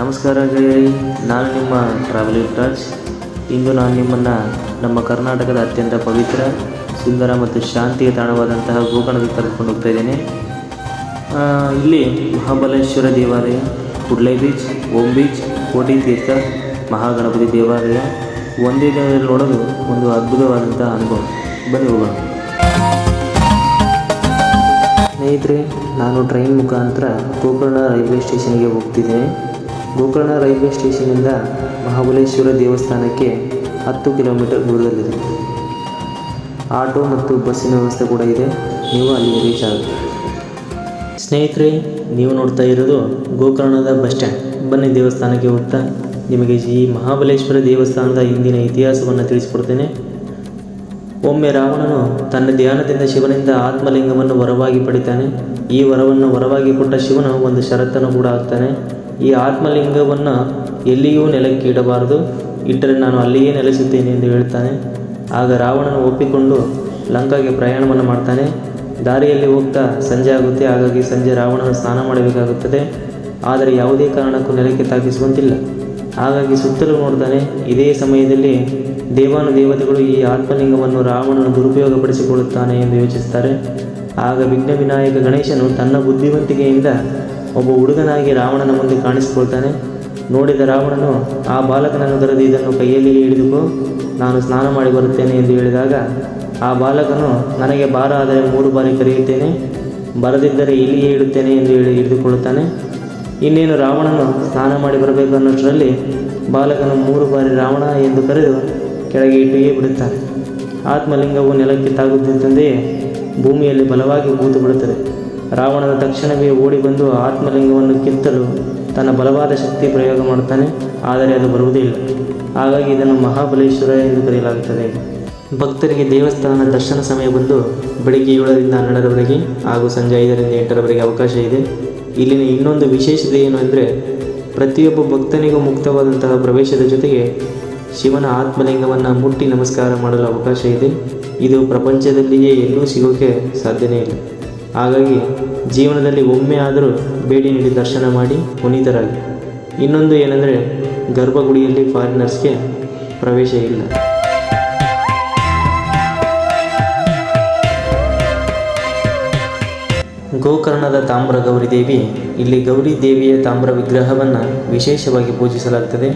ನಮಸ್ಕಾರ ಗೆಳೆಯರಿ ನಾನು ನಿಮ್ಮ ಟ್ರಾವೆಲಿಂಗ್ ರಾಜ್. ಇಂದು ನಾನು ನಿಮ್ಮನ್ನು ನಮ್ಮ ಕರ್ನಾಟಕದ ಅತ್ಯಂತ ಪವಿತ್ರ, ಸುಂದರ ಮತ್ತು ಶಾಂತಿಯ ತಾಣವಾದಂತಹ ಗೋಕರ್ಣಕ್ಕೆ ಕರೆದುಕೊಂಡು ಹೋಗ್ತಾ ಇದ್ದೇನೆ. ಇಲ್ಲಿ ಮಹಾಬಲೇಶ್ವರ ದೇವಾಲಯ ಕುಡ್ಲೈ ಬೀಚ್ ಓಂ ಬೀಚ್ ಕೋಟಿ ತೀರ್ಥ, ಮಹಾಗಣಪತಿ ದೇವಾಲಯ. ಒಂದೇ ದಿನದಲ್ಲಿ ನೋಡಲು ಒಂದು ಅದ್ಭುತವಾದಂತಹ ಅನುಭವ. ಬನ್ನಿ ಹೋಗೋಣ. ಸ್ನೇಹಿತರೆ, ನಾನು ಟ್ರೈನ್ ಮುಖಾಂತರ ಗೋಕರ್ಣ ರೈಲ್ವೆ ಸ್ಟೇಷನ್ಗೆ ಹೋಗ್ತಿದ್ದೇನೆ. ಗೋಕರ್ಣ ರೈಲ್ವೆ ಸ್ಟೇಷನ್ನಿಂದ ಮಹಾಬಲೇಶ್ವರ ದೇವಸ್ಥಾನಕ್ಕೆ ಹತ್ತು ಕಿಲೋಮೀಟರ್ ದೂರದಲ್ಲಿದೆ ಆಟೋ ಮತ್ತು ಬಸ್ಸಿನ ವ್ಯವಸ್ಥೆ ಕೂಡ ಇದೆ. ನೀವು ಅಲ್ಲಿ ರೀಚ್ ಆಗುತ್ತೆ ಸ್ನೇಹಿತರೆ, ನೀವು ನೋಡ್ತಾ ಇರೋದು ಗೋಕರ್ಣದ ಬಸ್ ಸ್ಟ್ಯಾಂಡ್. ಬನ್ನಿ ದೇವಸ್ಥಾನಕ್ಕೆ ಹೋಗ್ತಾ ನಿಮಗೆ ಈ ಮಹಾಬಲೇಶ್ವರ ದೇವಸ್ಥಾನದ ಹಿಂದಿನ ಇತಿಹಾಸವನ್ನು ತಿಳಿಸ್ಕೊಡ್ತೇನೆ. ಒಮ್ಮೆ ರಾವಣನು ತನ್ನ ಧ್ಯಾನದಿಂದ ಶಿವನಿಂದ ಆತ್ಮಲಿಂಗವನ್ನು ವರವಾಗಿ ಪಡಿತಾನೆ. ಈ ವರವನ್ನು ವರವಾಗಿ ಕೊಟ್ಟ ಶಿವನು ಒಂದು ಷರತ್ತನ್ನು ಕೂಡ ಹಾಕ್ತಾನೆ. ಈ ಆತ್ಮಲಿಂಗವನ್ನು ಎಲ್ಲಿಯೂ ನೆಲಕ್ಕೆ ಇಡಬಾರದು. ಇಟ್ಟರೆ ನಾನು ಅಲ್ಲಿಯೇ ನೆಲೆಸುತ್ತೇನೆ ಎಂದು ಹೇಳ್ತಾನೆ. ಆಗ ರಾವಣನು ಒಪ್ಪಿಕೊಂಡು ಲಂಕಾಗೆ ಪ್ರಯಾಣವನ್ನು ಮಾಡ್ತಾನೆ. ದಾರಿಯಲ್ಲಿ ಹೋಗ್ತಾ ಸಂಜೆ ಆಗುತ್ತೆ. ಹಾಗಾಗಿ ಸಂಜೆ ರಾವಣನ ಸ್ನಾನ ಮಾಡಬೇಕಾಗುತ್ತದೆ. ಆದರೆ ಯಾವುದೇ ಕಾರಣಕ್ಕೂ ನೆಲಕ್ಕೆ ತಾಗಿಸುವಂತಿಲ್ಲ. ಹಾಗಾಗಿ ಸುತ್ತಲೂ ನೋಡ್ತಾನೆ, ಇದೇ ಸಮಯದಲ್ಲಿ ದೇವಾನು ದೇವತೆಗಳು ಈ ಆತ್ಮಲಿಂಗವನ್ನು ರಾವಣನು ದುರುಪಯೋಗಪಡಿಸಿಕೊಳ್ಳುತ್ತಾನೆ ಎಂದು ಯೋಚಿಸುತ್ತಾರೆ ಆಗ ವಿಘ್ನ ವಿನಾಯಕ ಗಣೇಶನು ತನ್ನ ಬುದ್ಧಿವಂತಿಕೆಯಿಂದ ಒಬ್ಬ ಹುಡುಗನಾಗಿ ರಾವಣನ ಮುಂದೆ ಕಾಣಿಸಿಕೊಳ್ತಾನೆ. ನೋಡಿದ ರಾವಣನು, ಆ ಬಾಲಕನನ್ನು ಕರೆದು ಇದನ್ನು ಕೈಯಲ್ಲಿ ಹಿಡಿದುಕೋ, ನಾನು ಸ್ನಾನ ಮಾಡಿ ಬರುತ್ತೇನೆ ಎಂದು ಹೇಳಿದಾಗ, ಆ ಬಾಲಕನು, ನನಗೆ ಭಾರ ಆದರೆ ಮೂರು ಬಾರಿ ಕರೆಯುತ್ತೇನೆ, ಬರದಿದ್ದರೆ ಇಲ್ಲಿಯೇ ಇಡುತ್ತೇನೆ ಎಂದು ಹೇಳಿ ಹಿಡಿದುಕೊಳ್ಳುತ್ತಾನೆ. ಇನ್ನೇನು ರಾವಣನು ಸ್ನಾನ ಮಾಡಿ ಬರಬೇಕು ಅನ್ನೋಷ್ಟರಲ್ಲಿ, ಬಾಲಕನು ಮೂರು ಬಾರಿ ರಾವಣ ಎಂದು ಕರೆದು ಕೆಳಗೆ ಇಟ್ಟಿಯೇ ಬಿಡುತ್ತಾನೆ. ಆತ್ಮಲಿಂಗವು ನೆಲಕ್ಕೆ ತಾಗುತ್ತಿದ್ದಂತೆಯೇ ಭೂಮಿಯಲ್ಲಿ ಬಲವಾಗಿ ಕೂತು ಬಿಡುತ್ತದೆ. ರಾವಣನ ತಕ್ಷಣವೇ ಓಡಿ ಬಂದು ಆತ್ಮಲಿಂಗವನ್ನು ಕಿತ್ತಲು ತನ್ನ ಬಲವಾದ ಶಕ್ತಿ ಪ್ರಯೋಗ ಮಾಡುತ್ತಾನೆ, ಆದರೆ ಅದು ಬರುವುದೇ ಇಲ್ಲ. ಹಾಗಾಗಿ ಇದನ್ನು ಮಹಾಬಲೇಶ್ವರ ಎಂದು ಕರೆಯಲಾಗುತ್ತದೆ. ಭಕ್ತರಿಗೆ ದೇವಸ್ಥಾನ ದರ್ಶನ ಸಮಯ ಬಂದು ಬೆಳಿಗ್ಗೆ ಏಳರಿಂದ ಹನ್ನೆರಡರವರೆಗೆ ಹಾಗೂ ಸಂಜೆ ಐದರಿಂದ ಎಂಟರವರೆಗೆ ಅವಕಾಶ ಇದೆ. ಇಲ್ಲಿನ ಇನ್ನೊಂದು ವಿಶೇಷತೆ ಏನು ಅಂದರೆ, ಪ್ರತಿಯೊಬ್ಬ ಭಕ್ತನಿಗೂ ಮುಕ್ತವಾದಂತಹ ಪ್ರವೇಶದ ಜೊತೆಗೆ ಶಿವನ ಆತ್ಮಲಿಂಗವನ್ನು ಮುಟ್ಟಿ ನಮಸ್ಕಾರ ಮಾಡಲು ಅವಕಾಶ ಇದೆ. ಇದು ಪ್ರಪಂಚದಲ್ಲಿಯೇ ಎಲ್ಲೂ ಸಿಗೋಕೆ ಸಾಧ್ಯನೇ ಇಲ್ಲ. ಹಾಗಾಗಿ ಜೀವನದಲ್ಲಿ ಒಮ್ಮೆ ಆದರೂ ಭೇಟಿ ನೀಡಿ ದರ್ಶನ ಮಾಡಿ ಪುನೀತರಾಗಿ. ಇನ್ನೊಂದು ಏನಂದರೆ ಗರ್ಭಗುಡಿಯಲ್ಲಿ ಫಾರಿನರ್ಸ್ಗೆ ಪ್ರವೇಶ ಇಲ್ಲ. ಗೋಕರ್ಣದ ತಾಮ್ರ ಗೌರಿ ದೇವಿ, ಇಲ್ಲಿ ಗೌರಿ ದೇವಿಯ ತಾಮ್ರ ವಿಗ್ರಹವನ್ನು ವಿಶೇಷವಾಗಿ ಪೂಜಿಸಲಾಗುತ್ತದೆ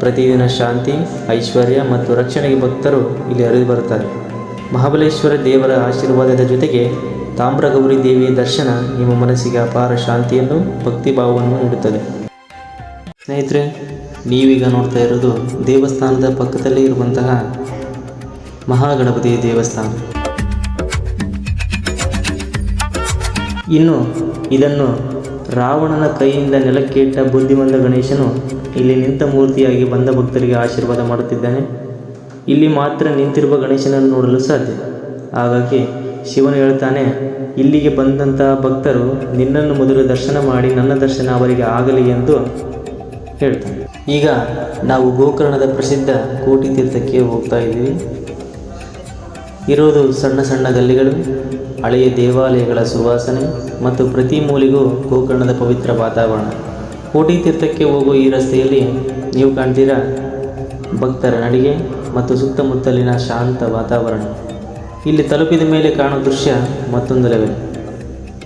ಪ್ರತಿದಿನ ಶಾಂತಿ, ಐಶ್ವರ್ಯ ಮತ್ತು ರಕ್ಷಣೆಗೆ ಭಕ್ತರು ಇಲ್ಲಿ ಹರಿದು ಬರುತ್ತಾರೆ. ಮಹಾಬಲೇಶ್ವರ ದೇವರ ಆಶೀರ್ವಾದದ ಜೊತೆಗೆ ತಾಮ್ರ ಗೌರಿ ದೇವಿಯ ದರ್ಶನ ನಿಮ್ಮ ಮನಸ್ಸಿಗೆ ಅಪಾರ ಶಾಂತಿಯನ್ನು, ಭಕ್ತಿಭಾವವನ್ನು ನೀಡುತ್ತದೆ. ಸ್ನೇಹಿತರೆ, ನೀವೀಗ ನೋಡ್ತಾ ಇರೋದು ದೇವಸ್ಥಾನದ ಪಕ್ಕದಲ್ಲಿ ಇರುವಂತಹ ಮಹಾಗಣಪತಿ ದೇವಸ್ಥಾನ. ಇನ್ನು ಇದನ್ನು ರಾವಣನ ಕೈಯಿಂದ ನೆಲಕ್ಕೆ ಇಟ್ಟ ಬುದ್ಧಿವಂತ ಗಣೇಶನು ಇಲ್ಲಿ ನಿಂತ ಮೂರ್ತಿಯಾಗಿ ಬಂದ ಭಕ್ತರಿಗೆ ಆಶೀರ್ವಾದ ಮಾಡುತ್ತಿದ್ದಾನೆ. ಇಲ್ಲಿ ಮಾತ್ರ ನಿಂತಿರುವ ಗಣೇಶನನ್ನು ನೋಡಲು ಸಾಧ್ಯ. ಹಾಗಾಗಿ ಶಿವನು ಹೇಳ್ತಾನೆ, ಇಲ್ಲಿಗೆ ಬಂದಂತಹ ಭಕ್ತರು ನಿನ್ನನ್ನು ಮೊದಲು ದರ್ಶನ ಮಾಡಿ ನನ್ನ ದರ್ಶನ ಅವರಿಗೆ ಆಗಲಿ ಎಂದು ಹೇಳ್ತಾನೆ. ಈಗ ನಾವು ಗೋಕರ್ಣದ ಪ್ರಸಿದ್ಧ ಕೋಟಿ ತೀರ್ಥಕ್ಕೆ ಹೋಗ್ತಾ ಇದ್ದೀವಿ. ಇರೋದು ಸಣ್ಣ ಸಣ್ಣ ಗಲ್ಲಿಗಳು, ಹಳೆಯ ದೇವಾಲಯಗಳ ಸುವಾಸನೆ ಮತ್ತು ಪ್ರತಿ ಮೂಲೆಗೂ ಗೋಕರ್ಣದ ಪವಿತ್ರ ವಾತಾವರಣ. ಕೋಟಿ ತೀರ್ಥಕ್ಕೆ ಹೋಗುವ ಈ ರಸ್ತೆಯಲ್ಲಿ ನೀವು ಕಾಣ್ತೀರಾ ಭಕ್ತರ ನಡಿಗೆ ಮತ್ತು ಸುತ್ತಮುತ್ತಲಿನ ಶಾಂತ ವಾತಾವರಣ. ಇಲ್ಲಿ ತಲುಪಿದ ಮೇಲೆ ಕಾಣುವ ದೃಶ್ಯ ಮತ್ತೊಂದು ಲೆವೆಲ್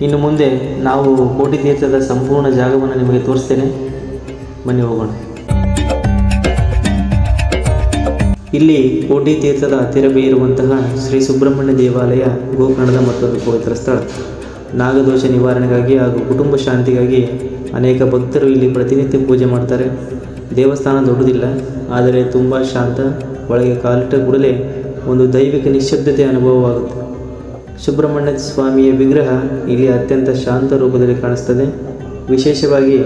ಇನ್ನು ಮುಂದೆ ನಾವು ಕೋಟಿ ತೀರ್ಥದ ಸಂಪೂರ್ಣ ಜಾಗವನ್ನು ನಿಮಗೆ ತೋರಿಸ್ತೇನೆ. ಬನ್ನಿ ಹೋಗೋಣ. ಇಲ್ಲಿ ಕೋಟಿ ತೀರ್ಥದ ಹತ್ತಿರವೇ ಇರುವಂತಹ ಶ್ರೀ ಸುಬ್ರಹ್ಮಣ್ಯ ದೇವಾಲಯ ಗೋಕರ್ಣದ ಮತ್ತೊಂದು ಪವಿತ್ರ ಸ್ಥಳ. ನಾಗದೋಷ ನಿವಾರಣೆಗಾಗಿ ಹಾಗೂ ಕುಟುಂಬ ಶಾಂತಿಗಾಗಿ ಅನೇಕ ಭಕ್ತರು ಇಲ್ಲಿ ಪ್ರತಿನಿತ್ಯ ಪೂಜೆ ಮಾಡ್ತಾರೆ. ದೇವಸ್ಥಾನ ದೊಡ್ಡದಿಲ್ಲ, ಆದರೆ ತುಂಬ ಶಾಂತ, ಒಳಗೆ ಕಾಲಿಟ್ಟ ಕೂಡಲೇ ಒಂದು ದೈವಿಕ ನಿಶ್ಶಬ್ದತೆ ಅನುಭವವಾಗುತ್ತೆ. ಸುಬ್ರಹ್ಮಣ್ಯ ಸ್ವಾಮಿಯ ವಿಗ್ರಹ ಇಲ್ಲಿ ಅತ್ಯಂತ ಶಾಂತ ರೂಪದಲ್ಲಿ ಕಾಣಿಸ್ತದೆ. ವಿಶೇಷವಾಗಿ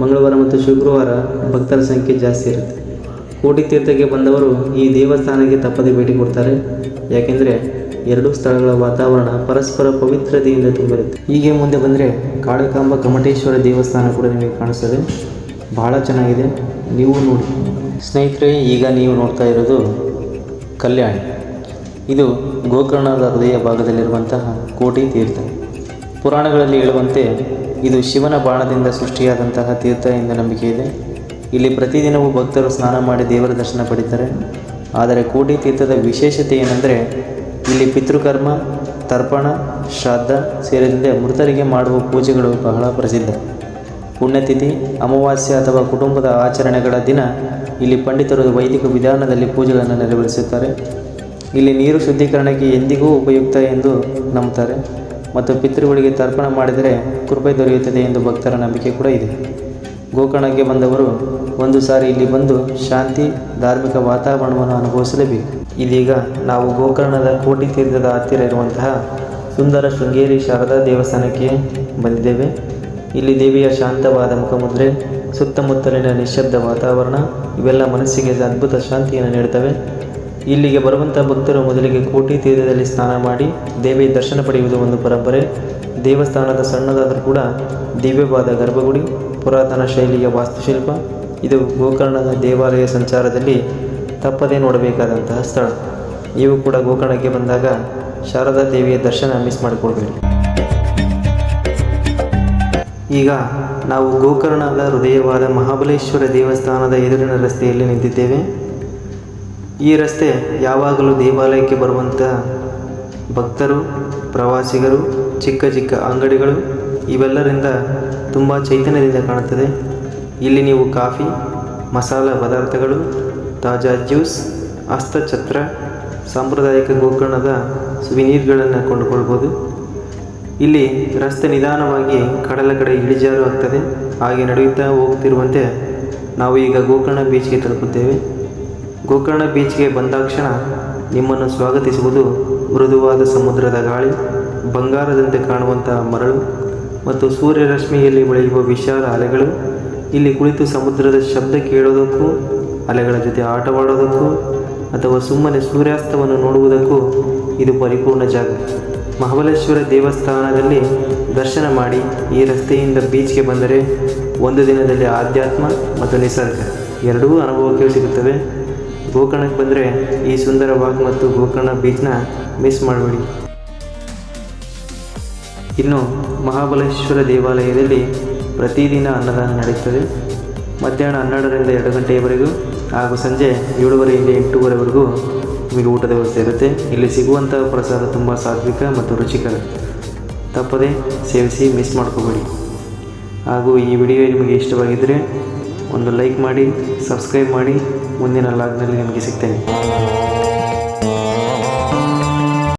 ಮಂಗಳವಾರ ಮತ್ತು ಶುಕ್ರವಾರ ಭಕ್ತರ ಸಂಖ್ಯೆ ಜಾಸ್ತಿ ಇರುತ್ತೆ. ಕೋಟಿ ತೀರ್ಥಕ್ಕೆ ಬಂದವರು ಈ ದೇವಸ್ಥಾನಕ್ಕೆ ತಪ್ಪದೆ ಭೇಟಿ ಕೊಡ್ತಾರೆ. ಯಾಕೆಂದರೆ ಎರಡೂ ಸ್ಥಳಗಳ ವಾತಾವರಣ ಪರಸ್ಪರ ಪವಿತ್ರತೆಯಿಂದ ತುಂಬಿರುತ್ತೆ. ಹೀಗೆ ಮುಂದೆ ಬಂದರೆ ಕಾಳಕಾಂಬ ಕಮಟೇಶ್ವರ ದೇವಸ್ಥಾನ ಕೂಡ ನಿಮಗೆ ಕಾಣಿಸ್ತದೆ. ಬಹಳ ಚೆನ್ನಾಗಿದೆ. ನೀವು ನೋಡಿ. ಸ್ನೇಹಿತರೆ, ಈಗ ನೀವು ನೋಡ್ತಾ ಇರೋದು ಕಲ್ಯಾಣಿ. ಇದು ಗೋಕರ್ಣದ ಹೃದಯ ಭಾಗದಲ್ಲಿರುವಂತಹ ಕೋಟಿ ತೀರ್ಥ. ಪುರಾಣಗಳಲ್ಲಿ ಹೇಳುವಂತೆ ಇದು ಶಿವನ ಬಾಣದಿಂದ ಸೃಷ್ಟಿಯಾದಂತಹ ತೀರ್ಥ ಎಂದು ನಂಬಿಕೆ ಇದೆ. ಇಲ್ಲಿ ಪ್ರತಿದಿನವೂ ಭಕ್ತರು ಸ್ನಾನ ಮಾಡಿ ದೇವರ ದರ್ಶನ ಪಡಿತಾರೆ. ಆದರೆ ಕೋಟಿ ತೀರ್ಥದ ವಿಶೇಷತೆ ಏನೆಂದರೆ, ಇಲ್ಲಿ ಪಿತೃಕರ್ಮ, ತರ್ಪಣ, ಶ್ರಾದ್ದ ಸೇರಿದಂತೆ ಮೃತರಿಗೆ ಮಾಡುವ ಪೂಜೆಗಳು ಬಹಳ ಪ್ರಸಿದ್ಧ. ಪುಣ್ಯತಿಥಿ, ಅಮಾವಾಸ್ಯೆ ಅಥವಾ ಕುಟುಂಬದ ಆಚರಣೆಗಳ ದಿನ ಇಲ್ಲಿ ಪಂಡಿತರು ವೈದಿಕ ವಿಧಾನದಲ್ಲಿ ಪೂಜೆಗಳನ್ನು ನೆರವೇರಿಸುತ್ತಾರೆ. ಇಲ್ಲಿ ನೀರು ಶುದ್ಧೀಕರಣಕ್ಕೆ ಎಂದಿಗೂ ಉಪಯುಕ್ತ ಎಂದು ನಂಬುತ್ತಾರೆ. ಮತ್ತು ಪಿತೃಗಳಿಗೆ ತರ್ಪಣ ಮಾಡಿದರೆ ಕೃಪೆ ದೊರೆಯುತ್ತದೆ ಎಂದು ಭಕ್ತರ ನಂಬಿಕೆ ಕೂಡ ಇದೆ. ಗೋಕರ್ಣಕ್ಕೆ ಬಂದವರು ಒಂದು ಸಾರಿ ಇಲ್ಲಿ ಬಂದು ಶಾಂತಿ, ಧಾರ್ಮಿಕ ವಾತಾವರಣವನ್ನು ಅನುಭವಿಸಲೇಬೇಕು. ಇದೀಗ ನಾವು ಗೋಕರ್ಣದ ಕೋಟಿ ತೀರ್ಥದ ಹತ್ತಿರ ಇರುವಂತಹ ಸುಂದರ ಶೃಂಗೇರಿ ಶಾರದಾ ದೇವಸ್ಥಾನಕ್ಕೆ ಬಂದಿದ್ದೇವೆ. ಇಲ್ಲಿ ದೇವಿಯ ಶಾಂತವಾದ ಮುಖಮುದ್ರೆ, ಸುತ್ತಮುತ್ತಲಿನ ನಿಶ್ಶಬ್ದ ವಾತಾವರಣ, ಇವೆಲ್ಲ ಮನಸ್ಸಿಗೆ ಅದ್ಭುತ ಶಾಂತಿಯನ್ನು ನೀಡುತ್ತವೆ. ಇಲ್ಲಿಗೆ ಬರುವಂಥ ಭಕ್ತರು ಮೊದಲಿಗೆ ಕೋಟಿ ತೀರ್ಥದಲ್ಲಿ ಸ್ನಾನ ಮಾಡಿ ದೇವಿಯ ದರ್ಶನ ಪಡೆಯುವುದು ಒಂದು ಪರಂಪರೆ. ದೇವಸ್ಥಾನದ ಸಣ್ಣದಾದರೂ ಕೂಡ ದಿವ್ಯವಾದ ಗರ್ಭಗುಡಿ, ಪುರಾತನ ಶೈಲಿಯ ವಾಸ್ತುಶಿಲ್ಪ, ಇದು ಗೋಕರ್ಣದ ದೇವಾಲಯ ಸಂಚಾರದಲ್ಲಿ ತಪ್ಪದೇ ನೋಡಬೇಕಾದಂತಹ ಸ್ಥಳ. ನೀವು ಕೂಡ ಗೋಕರ್ಣಕ್ಕೆ ಬಂದಾಗ ಶಾರದಾ ದೇವಿಯ ದರ್ಶನ ಮಿಸ್ ಮಾಡಿಕೊಳ್ಬೇಡಿ ಈಗ ನಾವು ಗೋಕರ್ಣದ ಹೃದಯವಾದ ಮಹಾಬಲೇಶ್ವರ ದೇವಸ್ಥಾನದ ಎದುರಿನ ರಸ್ತೆಯಲ್ಲಿ ನಿಂತಿದ್ದೇವೆ. ಈ ರಸ್ತೆ ಯಾವಾಗಲೂ ದೇವಾಲಯಕ್ಕೆ ಬರುವಂಥ ಭಕ್ತರು, ಪ್ರವಾಸಿಗರು, ಚಿಕ್ಕ ಚಿಕ್ಕ ಅಂಗಡಿಗಳು, ಇವೆಲ್ಲರಿಂದ ತುಂಬ ಚೈತನ್ಯದಿಂದ ಕಾಣುತ್ತದೆ. ಇಲ್ಲಿ ನೀವು ಕಾಫಿ, ಮಸಾಲ ಪದಾರ್ಥಗಳು, ತಾಜಾ ಜ್ಯೂಸ್ ಹಸ್ತಛತ್ರ ಸಾಂಪ್ರದಾಯಿಕ ಗೋಕರ್ಣದ ಸುವಿನೀರ್ಗಳನ್ನು ಕೊಂಡುಕೊಳ್ಬೋದು. ಇಲ್ಲಿ ರಸ್ತೆ ನಿಧಾನವಾಗಿ ಕಡಲ ಕಡೆ ಇಳಿಜಾರು ಆಗ್ತದೆ. ಹಾಗೆ ನಡೆಯುತ್ತಾ ಹೋಗ್ತಿರುವಂತೆ ನಾವು ಈಗ ಗೋಕರ್ಣ ಬೀಚ್ಗೆ ತಲುಪುತ್ತೇವೆ. ಗೋಕರ್ಣ ಬೀಚ್ಗೆ ಬಂದಾಕ್ಷಣ ನಿಮ್ಮನ್ನು ಸ್ವಾಗತಿಸುವುದು ಮೃದುವಾದ ಸಮುದ್ರದ ಗಾಳಿ, ಬಂಗಾರದಂತೆ ಕಾಣುವಂತಹ ಮರಳು ಮತ್ತು ಸೂರ್ಯರಶ್ಮಿಯಲ್ಲಿ ಬೆಳೆಯುವ ವಿಶಾಲ ಅಲೆಗಳು. ಇಲ್ಲಿ ಕುಳಿತು ಸಮುದ್ರದ ಶಬ್ದ ಕೇಳೋದಕ್ಕೂ, ಅಲೆಗಳ ಜೊತೆ ಆಟವಾಡೋದಕ್ಕೂ ಅಥವಾ ಸುಮ್ಮನೆ ಸೂರ್ಯಾಸ್ತವನ್ನು ನೋಡುವುದಕ್ಕೂ ಇದು ಪರಿಪೂರ್ಣ ಜಾಗ. ಮಹಾಬಲೇಶ್ವರ ದೇವಸ್ಥಾನದಲ್ಲಿ ದರ್ಶನ ಮಾಡಿ ಈ ರಸ್ತೆಯಿಂದ ಬೀಚ್ಗೆ ಬಂದರೆ ಒಂದು ದಿನದಲ್ಲಿ ಆಧ್ಯಾತ್ಮ ಮತ್ತು ನಿಸರ್ಗ ಎರಡೂ ಅನುಭವಕ್ಕೆ ಸಿಗುತ್ತವೆ. ಗೋಕರ್ಣಕ್ಕೆ ಬಂದರೆ ಈ ಸುಂದರ ವಾಕ್ ಮತ್ತು ಗೋಕರ್ಣ ಬೀಚ್ನ ಮಿಸ್ ಮಾಡಬೇಡಿ. ಇನ್ನು ಮಹಾಬಲೇಶ್ವರ ದೇವಾಲಯದಲ್ಲಿ ಪ್ರತಿದಿನ ಅನ್ನದಾನ ನಡೆಯುತ್ತದೆ ಮಧ್ಯಾಹ್ನ ಹನ್ನೆರಡರಿಂದ ಎರಡು ಗಂಟೆಯವರೆಗೂ ಹಾಗೂ ಸಂಜೆ ಏಳುವರೆಯಿಂದ ಎಂಟೂವರೆವರೆಗೂ ನಿಮಗೆ ಊಟದ ವ್ಯವಸ್ಥೆ ಇರುತ್ತೆ. ಇಲ್ಲಿ ಸಿಗುವಂಥ ಪ್ರಸಾದ ತುಂಬ ಸಾತ್ವಿಕ ಮತ್ತು ರುಚಿಕರ. ತಪ್ಪದೇ ಸೇವಿಸಿ ಮಿಸ್ ಮಾಡ್ಕೋಬೇಡಿ. ಹಾಗೂ ಈ ವಿಡಿಯೋ ನಿಮಗೆ ಇಷ್ಟವಾಗಿದ್ದರೆ ಒಂದು ಲೈಕ್ ಮಾಡಿ ಸಬ್ಸ್ಕ್ರೈಬ್ ಮಾಡಿ. ಮುಂದಿನ ಲಾಗ್ನಲ್ಲಿ ನಿಮಗೆ ಸಿಗ್ತೇನೆ.